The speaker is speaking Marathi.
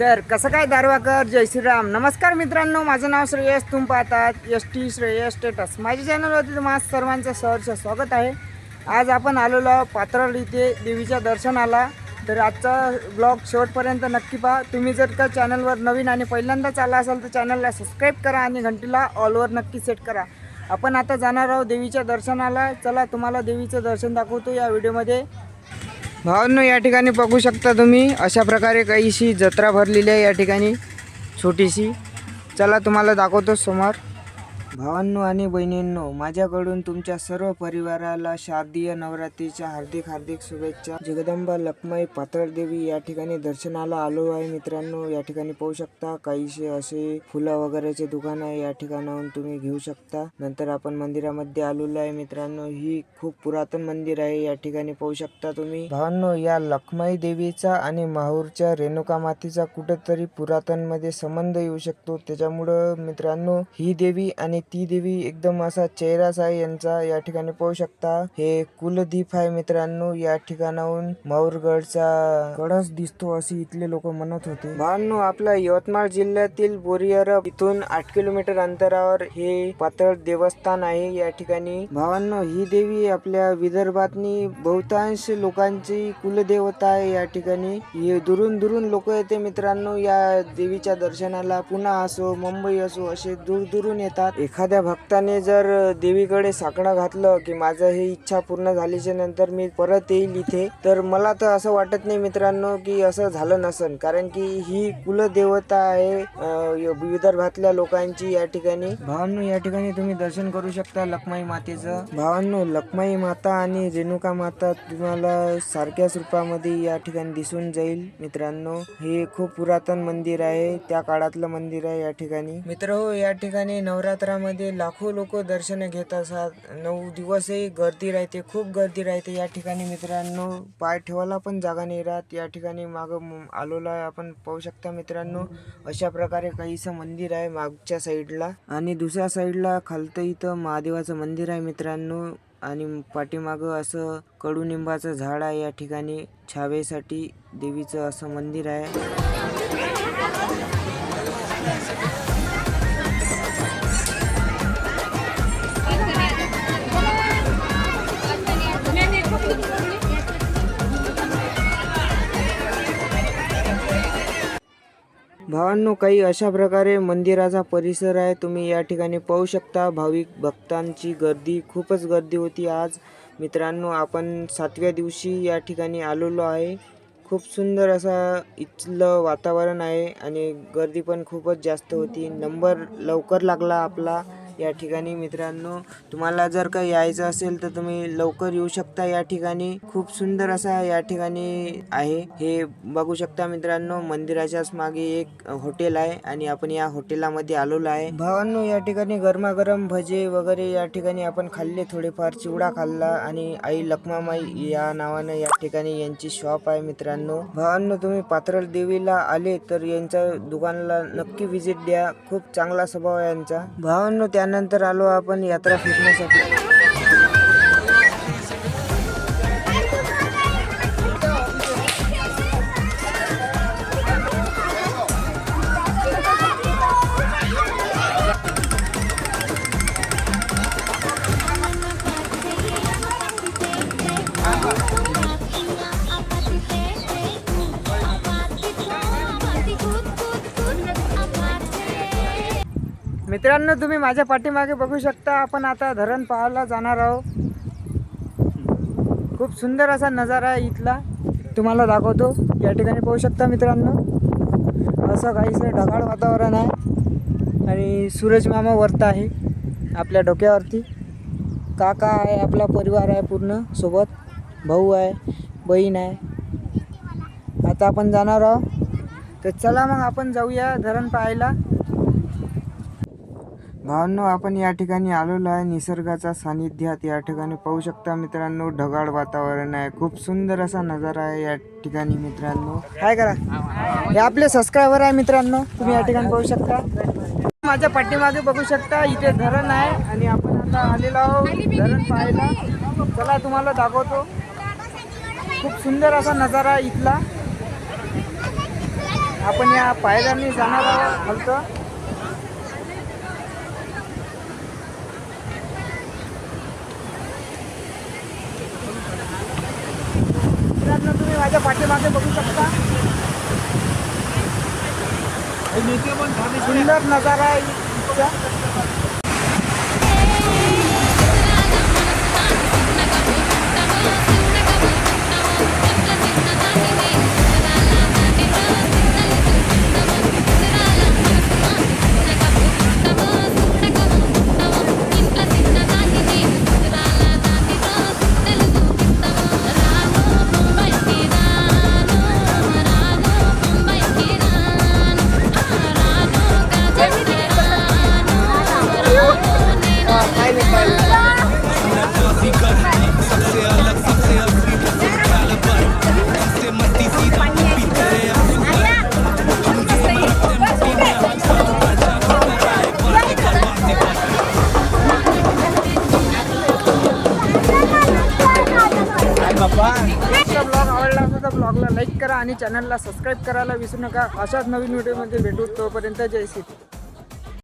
तर कसं काय दारवाकर? जय श्रीराम. नमस्कार मित्रांनो माझं नाव श्रेयस. तुम्ही पाहतात एस टी श्रेयस स्टेटस. माझ्या चॅनलवरती तुम्हाला सर्वांचं सहर्ष स्वागत आहे. आज आपण आलेलो आहोत पात्रळ इथे देवीच्या दर्शनाला. तर आजचा ब्लॉग शेवटपर्यंत नक्की पहा. तुम्ही जर का चॅनलवर नवीन आणि पहिल्यांदाच आला असाल तर चॅनलला सबस्क्राईब करा आणि घंटीला ऑलवर नक्की सेट करा. आपण आता जाणार आहोत देवीच्या दर्शनाला. चला तुम्हाला देवीचं दर्शन दाखवतो या व्हिडिओमध्ये. भावांनो या ठिकाणी बघू शकता तुम्ही अशा प्रकारे काहीशी जत्रा भरलेली आहे या ठिकाणी छोटीशी. चला तुम्हाला दाखवतो समोर. भावांनो आणि बहिणींनो माझ्याकडून तुमच्या सर्व परिवाराला शारदीय नवरात्रीच्या हार्दिक हार्दिक शुभेच्छा. जगदंबा लक्ष्मी पातळ देवी या ठिकाणी दर्शनाला आलो आहे. मित्रांनो या ठिकाणी पाहू शकता काहीसे असे फुलं वगैरेचे दुकान आहे. या ठिकाणाहून तुम्ही घेऊ शकता. नंतर आपण मंदिरामध्ये आलेलो आहे. मित्रांनो ही खूप पुरातन मंदिर आहे. या ठिकाणी पाहू शकता तुम्ही. भावांनो या लक्ष्मी देवीचा आणि माहूरच्या रेणुका मातेचा कुठेतरी पुरातनमध्ये संबंध येऊ शकतो. त्याच्यामुळं मित्रांनो ही देवी आणि ती देवी एकदम असा चेहराच आहे यांचा या ठिकाणी पाहू शकता. हे कुलदीप आहे मित्रांनो या ठिकाणाहून माऊरगडचा गडच दिसतो असे इथले लोक म्हणत होते. भावांनो आपला यवतमाळ जिल्ह्यातील बोरियर इथून आठ किलोमीटर अंतरावर हे पातळ देवस्थान आहे या ठिकाणी. भावांनो ही देवी आपल्या विदर्भातनी बहुतांश लोकांची कुलदेवता आहे या ठिकाणी. हे दुरून दुरून लोक येते मित्रांनो या देवीच्या दर्शनाला. पुन्हा असो मुंबई असो असे दूर दुरून येतात. एखाद्या भक्ताने जर देवीकडे साकडं घातलं की माझं हे इच्छा पूर्ण झाल्याच्यानंतर मी परत येईल इथे तर मला तर असं वाटत नाही मित्रांनो की असं झालं नसन. कारण की ही कुलदेवता आहे विदर्भातल्या लोकांची या ठिकाणी. भावांनो या ठिकाणी तुम्ही दर्शन करू शकता लक्ष्मी मातेचं. भावांनो लक्ष्मी माता आणि रेणुका माता तुम्हाला सारख्याच रूपामध्ये या ठिकाणी दिसून जाईल मित्रांनो. हे खूप पुरातन मंदिर आहे त्या काळातलं मंदिर आहे या ठिकाणी. मित्र हो या ठिकाणी नवरात्रामध्ये लाखो लोक दर्शन घेत असतात. नऊ दिवसही गर्दी राहते खूप गर्दी राहते. या ठिकाणी मित्रांनो पाय ठेवायला पण जागा नाही राहत. या ठिकाणी माग आलोला आपण पाहू शकता मित्रांनो अशा प्रकारे काहीसं मंदिर आहे मागच्या साईडला. आणि दुसऱ्या साईडला खालतं इथं महादेवाचं मंदिर आहे मित्रांनो. आणि पाठीमागं असं कडुनिंबाचं झाड आहे या ठिकाणी. छावेसाठी देवीचं असं मंदिर आहे. भावांनो काही अशा प्रकारे मंदिराचा परिसर आहे. तुम्ही या ठिकाणी पाहू शकता भाविक भक्तांची गर्दी खूपच गर्दी होती आज. मित्रांनो आपण सातव्या दिवशी या ठिकाणी आलेलो आहे. खूप सुंदर असा इथलं वातावरण आहे आणि गर्दी पण खूपच जास्त होती. नंबर लवकर लागला आपला. या ठिकाणी मित्रांनो तुम्हाला जर का यायचं असेल तर तुम्ही लवकर येऊ शकता या ठिकाणी. खूप सुंदर असा या ठिकाणी आहे. हे बघू शकता मित्रांनो मंदिराच्याच मागे एक हॉटेल आहे आणि आपण या हॉटेलामध्ये आलेलो आहे. भावांनो या ठिकाणी गरमागरम भजे वगैरे या ठिकाणी आपण खाल्ले. थोडेफार चिवडा खाल्ला आणि आई लक्मामाई या नावानं या ठिकाणी यांची शॉप आहे मित्रांनो. भावांनो तुम्ही पात्रल देवीला आले तर यांच्या दुकानाला नक्की व्हिजिट द्या. खूप चांगला स्वभाव आहे यांचा. भावांनो त्यानंतर आलो आपण यात्रा फिरण्यासाठी. मित्रांनो तुम्ही माझ्या पाठीमागे बघू शकता आपण आता धरण पाहायला जाणार आहोत. खूप सुंदर असा नजारा आहे इथला. तुम्हाला दाखवतो. या ठिकाणी पाहू शकता मित्रांनो. असं काहीसं ढगाळ वातावरण आहे. आणि सूरज मामा वरत आहे आपल्या डोक्यावरती. काका आहे आपला परिवार आहे पूर्ण सोबत. भाऊ आहे बहीण आहे. आता आपण जाणार आहोत. तर चला मग आपण जाऊया धरण पाहायला. भावांनो आपण या ठिकाणी आलेलो आहे. निसर्गाच्या सानिध्यात या ठिकाणी पाहू शकता मित्रांनो ढगाळ वातावरण आहे. खूप सुंदर असा नजारा आहे या ठिकाणी मित्रांनो. काय करा. हे आपले सबस्क्रायबर आहे मित्रांनो. तुम्ही या ठिकाणी पाहू शकता. माझ्या पाठीमागे बघू शकता इथे धरण आहे आणि आपण आता आलेलो आहोत धरण पाहायला. चला तुम्हाला दाखवतो. खूप सुंदर असा नजारा आहे इथला. आपण या पायऱ्यांनी जाणार आहोत फक्त. मित्रांनो तुम्ही माझ्या पाठीमागे बघू शकता. सुंदर नजारा आहे ब्लॉगला लाईक करा आणि चॅनलला सबस्क्राईब करायला विसरू नका. अशाच नवीन व्हिडिओमध्ये भेटू तोपर्यंत जय श्री